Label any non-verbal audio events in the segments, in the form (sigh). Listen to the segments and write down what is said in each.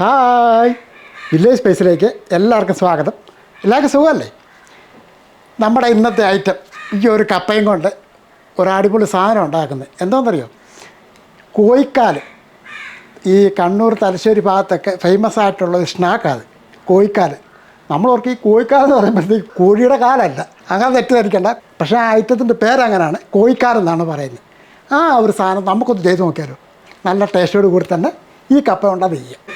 Hi. Village സ്പേസിലേക്ക് എല്ലാവർക്കും സ്വാഗതം. എല്ലാവർക്കും സുഖമല്ലേ? നമ്മുടെ ഇന്നത്തെ ഐറ്റം ഈ ഒരു കപ്പയും കൊണ്ട് ഒരു അടിപൊളി സാധനം ഉണ്ടാക്കുന്നത്. എന്താണെന്നറിയോ കോഴിക്കാൽ ഈ കണ്ണൂർ തലശ്ശേരി ഭാഗത്തൊക്കെ ഫേമസ് ആയിട്ടുള്ള ഒരു സ്നാക്കാത് കോഴിക്കാൽ നമ്മളോർക്ക് ഈ കോഴിക്കാൽ എന്ന് പറയുമ്പോഴത്തേക്ക് കോഴിയുടെ കാലല്ല. അങ്ങനെ തെറ്റിദ്ധരിക്കണ്ട. പക്ഷേ ആ ഐറ്റത്തിന്റെ പേരങ്ങനെയാണ് കോഴിക്കാൽ എന്നാണ് പറയുന്നത്. ആ ഒരു സാധനം നമുക്കൊന്ന് ചെയ്ത് നോക്കിയാലോ. നല്ല ടേസ്റ്റോട് കൂടി തന്നെ ഈ കപ്പ കൊണ്ടത് ചെയ്യാം.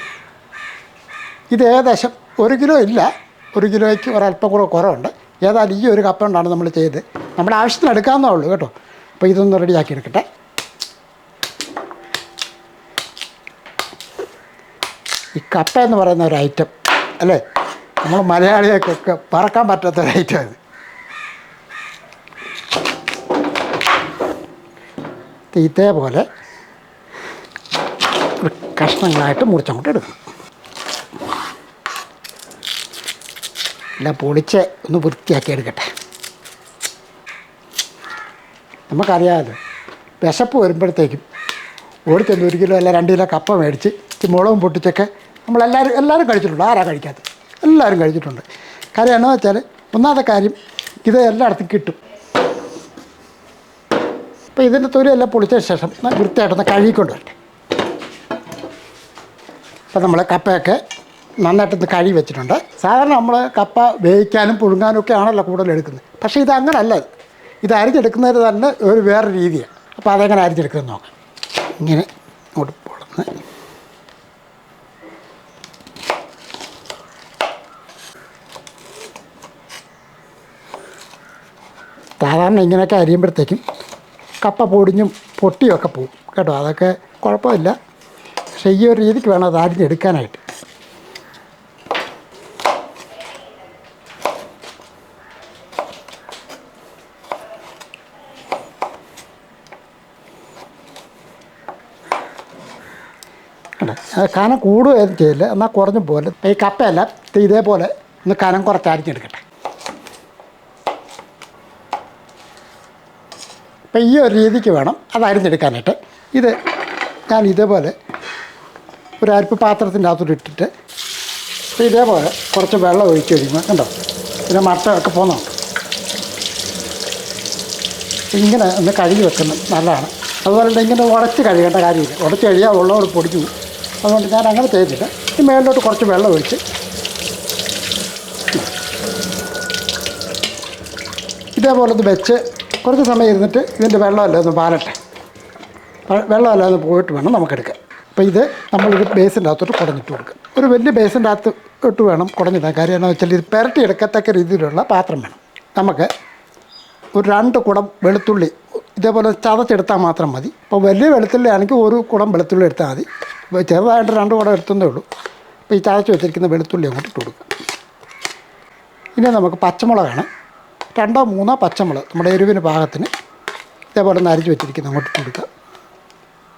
ഇത് ഏകദേശം ഒരു കിലോ ഇല്ല. ഒരു കിലോയ്ക്ക് ഒരല്പം കൂടെ കുറവുണ്ട്. ഏതായാലും ഈ ഒരു കപ്പ കൊണ്ടാണ് നമ്മൾ ചെയ്ത് നമ്മുടെ ആവശ്യത്തിന് എടുക്കാവുന്നേ ഉള്ളൂ കേട്ടോ. അപ്പോൾ ഇതൊന്ന് റെഡിയാക്കി എടുക്കട്ടെ. ഈ കപ്പ എന്ന് പറയുന്ന ഒരു ഐറ്റം അല്ലേ? നമ്മൾ മലയാളികൾക്കൊക്കെ പറക്കാൻ പറ്റാത്ത ഒരു ഐറ്റം ഇത് ഇതേപോലെ കഷ്ണങ്ങളായിട്ട് മുറിച്ചങ്ങോട്ട് എടുക്കണം എല്ലാം പൊളിച്ച് ഒന്ന് വൃത്തിയാക്കി എടുക്കട്ടെ. നമുക്കറിയാമല്ലോ വിശപ്പ് വരുമ്പോഴത്തേക്കും ഓടിച്ചെന്ന് ഒരു കിലോ അല്ല രണ്ട് കിലോ കപ്പ മേടിച്ച് ഇച്ചിരി മുളകും പൊട്ടിച്ചൊക്കെ നമ്മളെല്ലാവരും എല്ലാവരും കഴിച്ചിട്ടുണ്ട്. ആരാ കഴിക്കാത്തത്? എല്ലാവരും കഴിച്ചിട്ടുണ്ട്. കാര്യം എന്നാ വെച്ചാൽ ഒന്നാമത്തെ കാര്യം ഇത് എല്ലായിടത്തും കിട്ടും. അപ്പോൾ ഇതിന്റെ തൊലിയെല്ലാം പൊളിച്ച ശേഷം വൃത്തിയായിട്ടൊന്ന് കഴുകിക്കൊണ്ട് വരട്ടെ അപ്പോൾ നമ്മൾ കപ്പയൊക്കെ നന്നായിട്ടൊന്ന് കഴുകി വെച്ചിട്ടുണ്ട്. സാധാരണ നമ്മൾ കപ്പ വേവിക്കാനും പുഴുങ്ങാനും ഒക്കെ ആണല്ലോ കൂടുതൽ എടുക്കുന്നത്. പക്ഷേ ഇത് അങ്ങനല്ല. ഇത് അരിഞ്ഞെടുക്കുന്നത് തന്നെ ഒരു വേറെ രീതിയാണ്. അപ്പോൾ അതെങ്ങനെ അരിഞ്ഞെടുക്കുന്നത് നോക്കാം. ഇങ്ങനെ ഇങ്ങോട്ട് സാധാരണ ഇങ്ങനെയൊക്കെ അരിയുമ്പോഴത്തേക്കും കപ്പ പൊടിഞ്ഞും പൊട്ടിയൊക്കെ പോവും കേട്ടോ? അതൊക്കെ കുഴപ്പമില്ല. പക്ഷേ ഈ ഒരു രീതിക്ക് വേണം അത് അരിഞ്ഞെടുക്കാനായിട്ട്. അത് കനം കൂടുകയും ചെയ്യില്ല. എന്നാൽ കുറഞ്ഞ പോലെ ഈ കപ്പയല്ല ഇത് ഇതേപോലെ ഒന്ന് കനം കുറച്ച് അരിഞ്ഞെടുക്കട്ടെ അപ്പം ഈ ഒരു രീതിക്ക് വേണം അത് അരിഞ്ഞെടുക്കാനായിട്ട്. ഇത് ഞാൻ ഇതേപോലെ ഒരു അരിപ്പ് പാത്രത്തിന്റെ അകത്തോട്ട് ഇട്ടിട്ട് ഇതേപോലെ കുറച്ച് വെള്ളം ഒഴിച്ച് കഴിയുമ്പോൾ കണ്ടോ? പിന്നെ മട്ടയൊക്കെ പോകുന്നുണ്ട് ഇങ്ങനെ ഒന്ന് കഴുകി വെക്കുന്നത് നല്ലതാണ്. അതുപോലെ തന്നെ ഇങ്ങനെ ഉടച്ച് കഴുകേണ്ട കാര്യമില്ല. ഉടച്ച് കഴുകിയാൽ വെള്ളം കൂടി പൊടിച്ചു അതുകൊണ്ട് ഞാൻ അങ്ങനെ ചെയ്തിട്ട് ഈ മേലിലോട്ട് കുറച്ച് വെള്ളം ഒഴിച്ച്. ഇതേപോലെ ഒന്ന് വെച്ച് കുറച്ച് സമയം ഇരുന്നിട്ട് ഇതിന്റെ വെള്ളമല്ലേ ഒന്ന് പാലട്ടെ വെ- ഒന്ന് പോയിട്ട് വേണം നമുക്കെടുക്കാം അപ്പോൾ ഇത് നമ്മളൊരു ബേസിന്റെ അകത്തോട്ട് കുടഞ്ഞിട്ട് കൊടുക്കുക ഒരു വലിയ ബേസിന്റെ അകത്ത് ഇട്ട് വേണം കുടഞ്ഞിടാൻ. കാര്യം എന്താണെന്ന് വെച്ചാൽ ഇത് പുരട്ടി എടുക്കത്തക്ക രീതിയിലുള്ള പാത്രം വേണം. നമുക്ക് ഒരു രണ്ട് കുടം വെളുത്തുള്ളി ഇതേപോലെ ചതച്ചെടുത്താൽ മാത്രം മതി. അപ്പോൾ വലിയ വെളുത്തുള്ളി ആണെങ്കിൽ ഒരു കുടം വെളുത്തുള്ളി എടുത്താൽ മതി. ചെറുതായിട്ട് രണ്ട് കുടം എടുത്തതേ ഉള്ളൂ. അപ്പോൾ ഈ ചതച്ച് വെച്ചിരിക്കുന്ന വെളുത്തുള്ളി അങ്ങോട്ട് ഇട്ട് കൊടുക്കുക ഇനി നമുക്ക് പച്ചമുളകാണ്. രണ്ടോ മൂന്നോ പച്ചമുളക് നമ്മുടെ എരിവിന് പാകത്തിന് ഇതേപോലെ ഒന്ന് അരിച്ച് വെച്ചിരിക്കുന്ന അങ്ങോട്ട് ഇട്ട് കൊടുക്കുക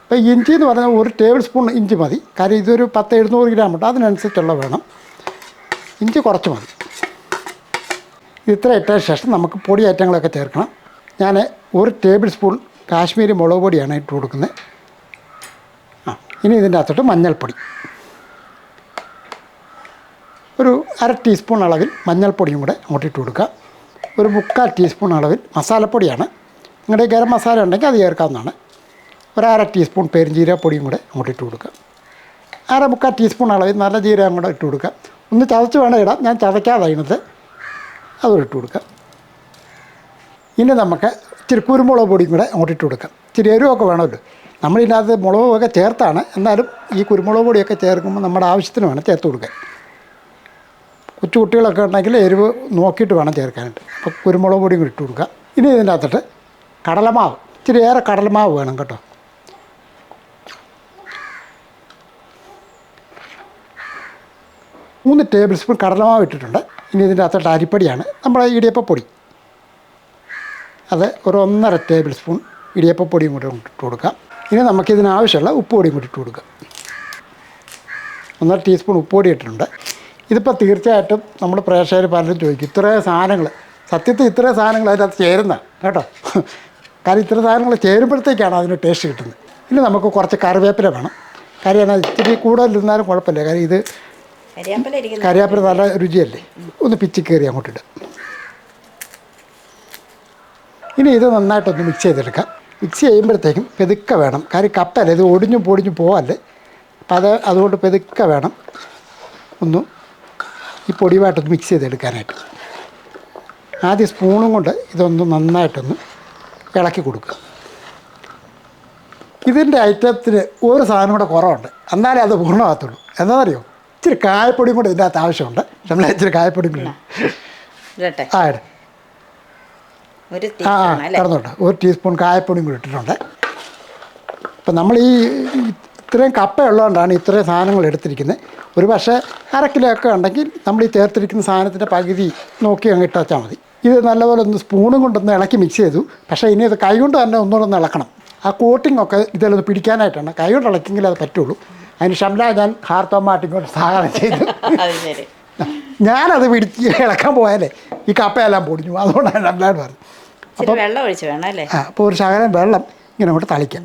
അപ്പോൾ ഇഞ്ചി എന്ന് പറഞ്ഞാൽ ഒരു ടേബിൾ സ്പൂൺ ഇഞ്ചി മതി. കാര്യം ഇതൊരു പത്ത് എഴുന്നൂറ് ഗ്രാം ഉണ്ട്. അതിനനുസരിച്ചുള്ള വേണം. ഇഞ്ചി കുറച്ച് മതി. ഇത്ര ഇട്ടതിന് ശേഷം നമുക്ക് പൊടി ഐറ്റങ്ങളൊക്കെ ചേർക്കണം. ഞാൻ ഒരു ടേബിൾ സ്പൂൺ കാശ്മീരി മുളക് പൊടിയാണ് ഇട്ട് കൊടുക്കുന്നത്. ഇനി ഇതിന്റെ അകത്തോട്ട് മഞ്ഞൾപ്പൊടി. ഒരു അര ടീസ്പൂൺ അളവിൽ മഞ്ഞൾപ്പൊടിയും കൂടെ അങ്ങോട്ട് ഇട്ട് കൊടുക്കുക. ഒരു മുക്കാൽ ടീസ്പൂൺ അളവിൽ മസാലപ്പൊടിയാണ്. നിങ്ങളുടെ ഗരം മസാല ഉണ്ടെങ്കിൽ അത് ചേർക്കാവുന്നതാണ്. ഒരു അര ടീസ്പൂൺ പെരുംജീരകപ്പൊടിയും കൂടെ അങ്ങോട്ട് ഇട്ട് കൊടുക്കുക. അര മുക്കാൽ ടീസ്പൂൺ അളവിൽ നല്ല ജീരകം കൂടെ ഇട്ട് കൊടുക്കുക. ഒന്ന് ചതച്ച് വേണം ഇടാം ഞാൻ ചതയ്ക്കാതെ അതിനകത്ത് അതും ഇട്ട് കൊടുക്കുക. ഇനി നമുക്ക് ഇച്ചിരി കുരുമുളക് പൊടിയും കൂടെ അങ്ങോട്ട് ഇട്ട് കൊടുക്കാം ഇച്ചിരി എരിവൊക്കെ വേണമല്ലോ. നമ്മളിതിനകത്ത് മുളകൊക്കെ ചേർത്താണ്. എന്നാലും ഈ കുരുമുളക് പൊടിയൊക്കെ ചേർക്കുമ്പോൾ നമ്മുടെ ആവശ്യത്തിന് വേണം ചേർത്ത് കൊടുക്കാൻ. കൊച്ചു കുട്ടികളൊക്കെ ഉണ്ടെങ്കിൽ എരിവ് നോക്കിയിട്ട് വേണം ചേർക്കാനായിട്ട്. അപ്പോൾ കുരുമുളക് പൊടിയും ഇട്ട് കൊടുക്കുക. ഇനി ഇതിന്റെ അകത്തിട്ട് കടലമാവ്. ഇച്ചിരി ഏറെ കടലമാവ് വേണം കേട്ടോ. മൂന്ന് ടേബിൾ സ്പൂൺ കടലമാവ് ഇട്ടിട്ടുണ്ട്. ഇനി ഇതിന്റെ അകത്തോട്ട് അരിപ്പൊടിയാണ്. നമ്മുടെ ഇടിയപ്പപ്പൊടി അത് ഒരു ഒന്നര ടേബിൾ സ്പൂൺ ഇടിയപ്പപ്പൊടിയും കൂടി ഇട്ട് കൊടുക്കാം. ഇനി നമുക്കിതിന് ആവശ്യമുള്ള ഉപ്പ് പൊടിയും കൂടി ഇട്ട് കൊടുക്കുക ഒന്നര ടീസ്പൂൺ ഉപ്പുപൊടി ഇട്ടിട്ടുണ്ട്. ഇതിപ്പോൾ തീർച്ചയായിട്ടും നമ്മൾ പ്രേക്ഷകർ പലരും ചോദിക്കും ഇത്രയും സാധനങ്ങൾ സത്യത്തിൽ ഇത്രയും സാധനങ്ങൾ അതിനകത്ത് ചേരുന്ന കേട്ടോ. കാരണം ഇത്ര സാധനങ്ങൾ ചേരുമ്പോഴത്തേക്കാണ് അതിന് ടേസ്റ്റ് കിട്ടുന്നത്. ഇനി നമുക്ക് കുറച്ച് കറിവേപ്പില വേണം. കാര്യം എന്നാൽ ഇത്തിരി കൂടുതൽ ഇരുന്നാലും കുഴപ്പമില്ല. കാര്യം ഇത് കറിവേപ്പില നല്ല രുചിയല്ലേ? ഒന്ന് പിച്ചി കയറി അങ്ങോട്ടിട്ട് ഇനി ഇത് നന്നായിട്ടൊന്ന് മിക്സ് ചെയ്തെടുക്കാം. മിക്സ് ചെയ്യുമ്പോഴത്തേക്കും പെതുക്കെ വേണം. കാര്യം കപ്പല്ല ഇത് ഒടിഞ്ഞു പൊടിഞ്ഞു പോവല്ലേ? അപ്പം അത് അതുകൊണ്ട് പെതുക്കെ വേണം. ഒന്ന് ഈ പൊടിയുമായിട്ടൊന്ന് മിക്സ് ചെയ്തെടുക്കാനായിട്ട്. ആദ്യം സ്പൂണും കൊണ്ട് ഇതൊന്ന് നന്നായിട്ടൊന്ന് ഇളക്കി കൊടുക്കുക. ഇതിന്റെ ഐറ്റത്തിന് ഒരു സാധനം കൂടെ കുറവുണ്ട്. എന്നാലേ അത് പൂർണമാകത്തുള്ളൂ. എന്താണെന്നറിയോ? ഇച്ചിരി കായപ്പൊടിയും കൂടെ ഇതിന്റെ അകത്ത് ആവശ്യമുണ്ട്. നമ്മളെ ഇച്ചിരി കായപ്പൊടിയും കൂടെ ആ ഇട് ആ ഒരു ടീസ്പൂൺ കായപ്പൊടിയും കൂടി ഇട്ടിട്ടുണ്ട്. അപ്പം നമ്മൾ ഈ ഇത്രയും കപ്പ ഉള്ളതുകൊണ്ടാണ് ഇത്രയും സാധനങ്ങൾ എടുത്തിരിക്കുന്നത്. ഒരു പക്ഷേ അര കിലോ ഒക്കെ ഉണ്ടെങ്കിൽ നമ്മൾ ഈ ചേർത്തിരിക്കുന്ന സാധനത്തിന്റെ പകുതി നോക്കി അങ്ങ് ഇട്ടാച്ചാൽ മതി. ഇത് നല്ലപോലെ ഒന്ന് സ്പൂണും കൊണ്ടൊന്ന് ഇളക്കി മിക്സ് ചെയ്തു. പക്ഷേ ഇനി ഇത് കൈകൊണ്ട് തന്നെ ഒന്നുകൂടെ ഒന്ന് ഇളക്കണം. ആ കോട്ടിംഗ് ഒക്കെ ഇതിലൊന്ന് പിടിക്കാനായിട്ടാണ്. കൈ കൊണ്ട് ഇളക്കിയെങ്കിൽ അത് പറ്റുള്ളൂ. അതിന് ഷംല ഞാൻ ഹാർത്തോമാട്ടി കൊണ്ട് സഹായം ചെയ്തു. ഞാനത് പിടിച്ച് ഇളക്കാൻ പോയാലേ ഈ കപ്പയെല്ലാം പൊടിഞ്ഞു അതുകൊണ്ടാണ് ഷംലാൻ പറഞ്ഞത്. ഇച്ചിരി വെള്ളം ഒഴിച്ച് വേണം അല്ലേ? ആ അപ്പോൾ ഒരു ശകലം വെള്ളം ഇങ്ങനെ അങ്ങോട്ട് തളിക്കാം.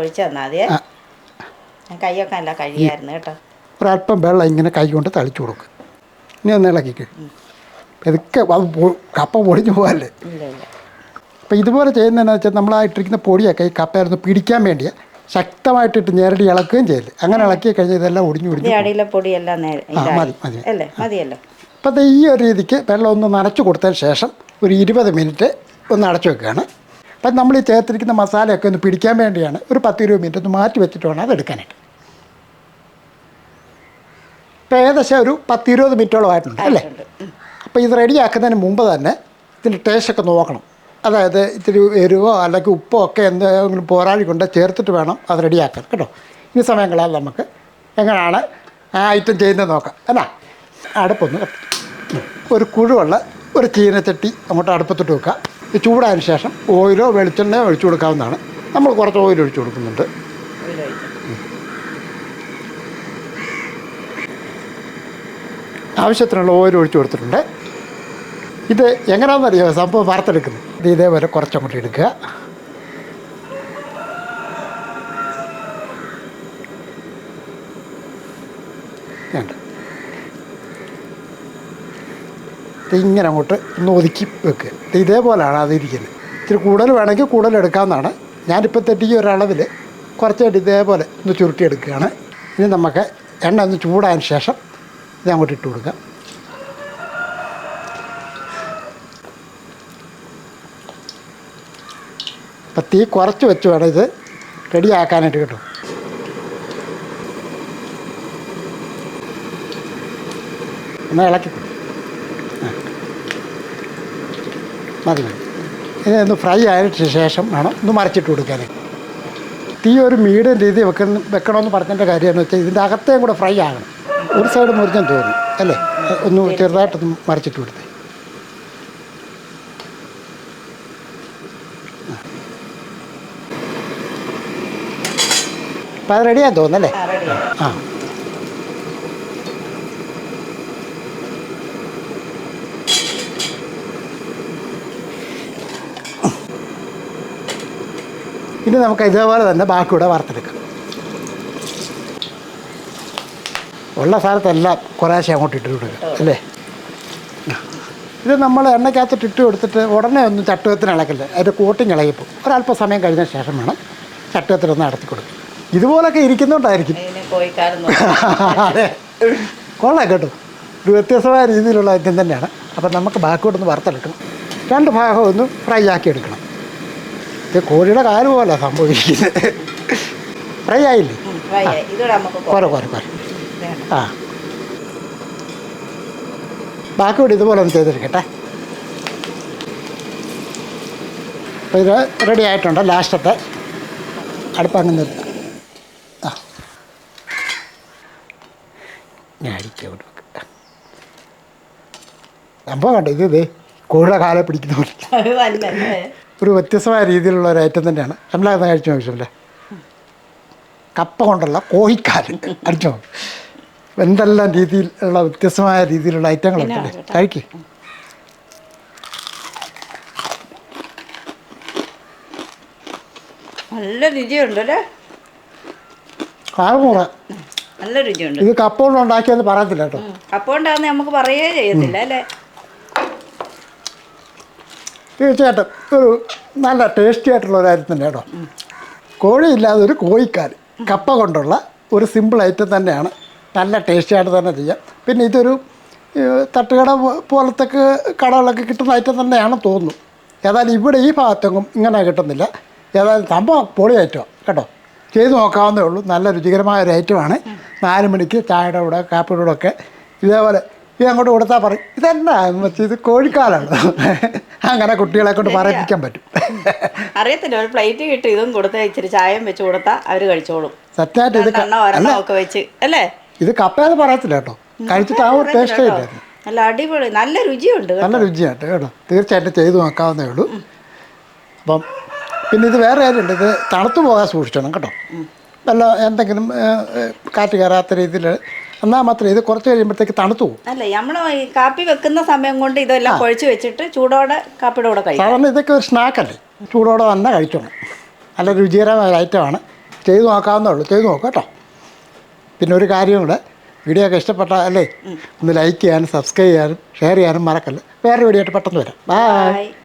ഒഴിച്ച് തന്നാൽ മതിയേ. കൈയൊക്കെ നല്ല കഴിയായിരുന്നു കേട്ടോ. ഒരല്പം വെള്ളം ഇങ്ങനെ കൈ കൊണ്ട് തളിച്ചു കൊടുക്കും. ഇനി ഒന്ന് ഇളക്കിക്ക്. ഇതൊക്കെ അത് കപ്പ പൊടിഞ്ഞു പോകല്ലേ അപ്പോൾ ഇതുപോലെ ചെയ്യുന്നതെന്ന് വെച്ചാൽ നമ്മളായിട്ടിരിക്കുന്ന പൊടിയൊക്കെ ഈ കപ്പയായിരുന്നു പിടിക്കാൻ വേണ്ടിയാ ശക്തമായിട്ടിട്ട് ഞെരടി ഇളക്കുകയും ചെയ്യല്ലേ? അങ്ങനെ ഇളക്കി കഴിഞ്ഞാൽ ഇതെല്ലാം ഒടിഞ്ഞു ഒടിഞ്ഞു പൊടിയെല്ലാം. മതി, മതി. അല്ലേ? മതിയല്ലോ. അപ്പോൾ ഈ ഒരു രീതിക്ക് വെള്ളം ഒന്ന് നനച്ചു കൊടുത്തതിന് ശേഷം ഒരു ഇരുപത് മിനിറ്റ് ഒന്ന് അടച്ചു വെക്കുകയാണ്. അപ്പം നമ്മൾ ഈ ചേർത്തിരിക്കുന്ന മസാലയൊക്കെ ഒന്ന് പിടിക്കാൻ വേണ്ടിയാണ് ഒരു പത്ത് ഇരുപത് മിനിറ്റ് ഒന്ന് മാറ്റി വെച്ചിട്ട് വേണം അത് എടുക്കാനായിട്ട്. ഇപ്പം ഏകദേശം ഒരു പത്ത് ഇരുപത് മിനിറ്റോളം ആയിട്ടുണ്ട് അല്ലേ. അപ്പോൾ ഇത് റെഡിയാക്കുന്നതിന് മുമ്പ് തന്നെ ഇതിന്റെ ടേസ്റ്റൊക്കെ നോക്കണം. അതായത് ഇത്തിരി എരിവോ അല്ലെങ്കിൽ ഉപ്പോ ഒക്കെ എന്തെങ്കിലും പോരാഴി കൊണ്ട് ചേർത്തിട്ട് വേണം അത് റെഡിയാക്കാൻ കേട്ടോ? ഇനി സമയം കളയാതെ നമുക്ക് എങ്ങനെയാണ് ആ ഐറ്റം ചെയ്യുന്നത് നോക്കാം. അല്ല അടുപ്പൊന്ന് ഒരു കുഴുവുള്ള ഒരു ചീനച്ചട്ടി അങ്ങോട്ട് അടുപ്പത്തിട്ട് വെക്കുക ചൂടായതിന് ശേഷം ഓയിലോ വെളിച്ചെണ്ണയോ ഒഴിച്ചു കൊടുക്കാവുന്നതാണ്. നമ്മൾ കുറച്ച് ഓയിൽ ഒഴിച്ചു കൊടുക്കുന്നുണ്ട്. ആവശ്യത്തിനുള്ള ഓയിൽ ഒഴിച്ചു കൊടുത്തിട്ടുണ്ട്. ഇത് എങ്ങനെയാണെന്നറിയോ സംഭവം വറുത്തെടുക്കുന്നത്. ഇത് ഇതേപോലെ കുറച്ചങ്ങോട്ട് എടുക്കുക. വേണ്ട ഇത് ഇങ്ങനെ അങ്ങോട്ട് ഒന്ന് ഒതുക്കി വെക്കുക ഇതേപോലെയാണ് ഇതേപോലെയാണ് അതിരിക്കുന്നത് ഇത്തിരി കൂടുതൽ വേണമെങ്കിൽ കൂടുതൽ എടുക്കാമെന്നാണ്. ഞാനിപ്പോൾ തെറ്റിക്ക് ഒരളവിൽ കുറച്ചായിട്ട് ഇതേപോലെ ഒന്ന് ചുരുട്ടിയെടുക്കുകയാണ്. ഇനി നമുക്ക് എണ്ണ ഒന്ന് ചൂടായതിന് ശേഷം ഇത് അങ്ങോട്ട് ഇട്ട് കൊടുക്കാം. അപ്പം തീ കുറച്ച് വെച്ച് വേണം ഇത് റെഡിയാക്കാനായിട്ട് കേട്ടോ. എന്നാൽ ഇളക്കി കൊടുക്കും. ആ. മതി. ഒന്ന് ഫ്രൈ ആയിട്ട് ശേഷം വേണം ഒന്ന് മറിച്ചിട്ട് കൊടുക്കാൻ തീ ഒരു മീഡിയം രീതി വെക്കുന്ന വെക്കണമെന്ന് പറഞ്ഞതിന്റെ കാര്യമെന്ന് വെച്ചാൽ ഇതിന്റെ അകത്തേയും കൂടെ ഫ്രൈ ആകണം. ഒരു സൈഡ് മുറിഞ്ഞാൽ തോന്നും അല്ലേ? ഒന്ന് ചെറുതായിട്ടൊന്ന് മറിച്ചിട്ട് കൊടുത്തേ. അപ്പം അത് റെഡിയാന്ന് തോന്നുന്നല്ലേ ആ. ഇനി നമുക്ക് ഇതേപോലെ തന്നെ ബാക്കിയുടെ വറുത്തെടുക്കാം. ഉള്ള സ്ഥലത്തെല്ലാം കുറേശ്ശെ അങ്ങോട്ട് ഇട്ട് കൊടുക്കുക അല്ലേ? ഇത് നമ്മൾ എണ്ണയ്ക്കകത്തിട്ട് ഇട്ട് കൊടുത്തിട്ട് ഉടനെ ഒന്നും ചട്ടുകത്തിന് ഇളക്കില്ല അതിന്റെ കൂട്ടിങ് ഇളകിപ്പോൾ ഒരല്പ സമയം കഴിഞ്ഞ ശേഷം വേണം ചട്ടുകത്തിനൊന്ന് നടത്തി കൊടുക്കും ഇതുപോലൊക്കെ ഇരിക്കുന്നുണ്ടായിരിക്കും. (laughs) അതെ. കൊള്ളാം കേട്ടോ. ഒരു വ്യത്യസ്തമായ രീതിയിലുള്ള ഐറ്റം തന്നെയാണ്. അപ്പം നമുക്ക് ബാക്കോട്ടൊന്ന് വറുത്തെടുക്കണം. രണ്ട് ഭാഗം ഒന്ന് ഫ്രൈ ആക്കി എടുക്കണം ഇത് കോഴിയുടെ കാൽ പോലെ സംഭവിക്കുന്നത്. ഫ്രൈ ആയില്ലേ? കുറെ കുറെ കുറെ ആ. ബാക്കി കൂടി ഇതുപോലെ ഒന്ന് ചെയ്തെടുക്കട്ടെ. അപ്പോൾ ഇത് റെഡി ആയിട്ടുണ്ട് ലാസ്റ്റത്തെ അടുപ്പങ്ങ് നിർത്താം. ആ. ഞാൻ അടിക്കാം ഇവിടെ സംഭവം കണ്ടോ? ഇത് ഇതേ കോഴിയുടെ കാലെ പിടിക്കുന്ന പോലെ. ഒരു വ്യത്യസ്തമായ രീതിയിലുള്ള ഒരു ഐറ്റം തന്നെയാണ്. നമ്മളത് കഴിച്ചു നോക്കിച്ചല്ലേ കപ്പ കൊണ്ടുള്ള കോഴിക്കാൽ അടിച്ചോ എന്തെല്ലാം രീതിയിലുള്ള വ്യത്യസ്തമായ രീതിയിലുള്ള ഐറ്റങ്ങളുണ്ടല്ലേ കഴിക്ക്. നല്ല രുചിയുണ്ടല്ലേ കാറുമുറ നല്ല രുചിയുണ്ട്. ഇത് കപ്പ കൊണ്ട് ഉണ്ടാക്കിയെന്ന് പറയത്തില്ല കേട്ടോ. കപ്പ ഉണ്ടാകുന്ന നമുക്ക് പറയുകയേ ചെയ്യത്തില്ല അല്ലേ? തീർച്ചയായിട്ടും ഒരു നല്ല ടേസ്റ്റി ആയിട്ടുള്ള ഒരു കാര്യം തന്നെ കേട്ടോ. കോഴിയില്ലാതെ ഒരു കോഴിക്കാൽ കപ്പ കൊണ്ടുള്ള ഒരു സിമ്പിൾ ഐറ്റം തന്നെയാണ് നല്ല ടേസ്റ്റി ആയിട്ട് തന്നെ ചെയ്യാം. പിന്നെ ഇതൊരു തട്ടുകട പോലത്തെ കടകളൊക്കെ കിട്ടുന്ന ഐറ്റം തന്നെയാണ് തോന്നുന്നു. ഏതായാലും ഇവിടെ ഈ ഭാഗത്തെങ്ങും ഇങ്ങനെ കിട്ടുന്നില്ല. ഏതായാലും സംഭവം പൊളി ഐറ്റമാണ് കേട്ടോ. ചെയ്ത് നോക്കാവുന്നേ ഉള്ളൂ. നല്ല രുചികരമായ ഒരു ഐറ്റമാണ് നാല് മണിക്ക് ചായയുടെ കൂടെ കാപ്പിയുടെ കൂടെ ഒക്കെ ഇതേപോലെ ഇത് അങ്ങോട്ട് കൊടുത്താൽ പറയും ഇതെന്നാ മച്ചി? ഇത് കോഴിക്കാലാണ്. അങ്ങനെ കുട്ടികളെ കൊണ്ട് പറയിപ്പിക്കാൻ പറ്റും. അറിയത്തില്ല ഒരു പ്ലേറ്റ് കിട്ടി ഇതും കൊടുത്താൽ ഇച്ചിരി ചായം വെച്ച് കൊടുത്താൽ അവർ കഴിച്ചോളും. സത്യമായിട്ട് ഇത് വെച്ച് അല്ലേ? ഇത് കപ്പയെന്ന് പറയത്തില്ല കേട്ടോ. കഴിച്ചിട്ട് ആ ഒരു ടേസ്റ്റേ നല്ല അടിപൊളി നല്ല രുചിയുണ്ട്. നല്ല രുചിയായിട്ട് കേട്ടോ. തീർച്ചയായിട്ടും ചെയ്തു നോക്കാവുന്നേ ഉള്ളൂ. അപ്പം പിന്നെ ഇത് വേറെ കാര്യമുണ്ട് ഇത് തണുത്തു പോകാൻ സൂക്ഷിക്കണം കേട്ടോ. വല്ല എന്തെങ്കിലും കാറ്റ് കയറാത്ത രീതിയിൽ എന്നാൽ മാത്രമേ ഇത് കുറച്ച് കഴിയുമ്പോഴത്തേക്ക് തണുത്തു പോകും. അല്ല നമ്മൾ ഈ കാപ്പി വെക്കുന്ന സമയം കൊണ്ട് ഇതെല്ലാം കുഴച്ച് വെച്ചിട്ട് ചൂടോടെ കാപ്പിയുടെ കൂടെ കഴിക്കും. സാധാരണ ഇതൊക്കെ ഒരു സ്നാക്കല്ലേ ചൂടോടെ തന്നെ കഴിച്ചോണം. നല്ല രുചികരമായ ഐറ്റമാണ് ചെയ്തു നോക്കാവുന്നേ ഉള്ളൂ. ചെയ്തു നോക്കാം കേട്ടോ. പിന്നെ ഒരു കാര്യം കൂടെ. വീഡിയോ ഒക്കെ ഇഷ്ടപ്പെട്ട അല്ലേ? ഒന്ന് ലൈക്ക് ചെയ്യാനും സബ്സ്ക്രൈബ് ചെയ്യാനും ഷെയർ ചെയ്യാനും മറക്കല്ല. വേറെ വീഡിയോ ആയിട്ട് പെട്ടെന്ന് വരാം. ബൈ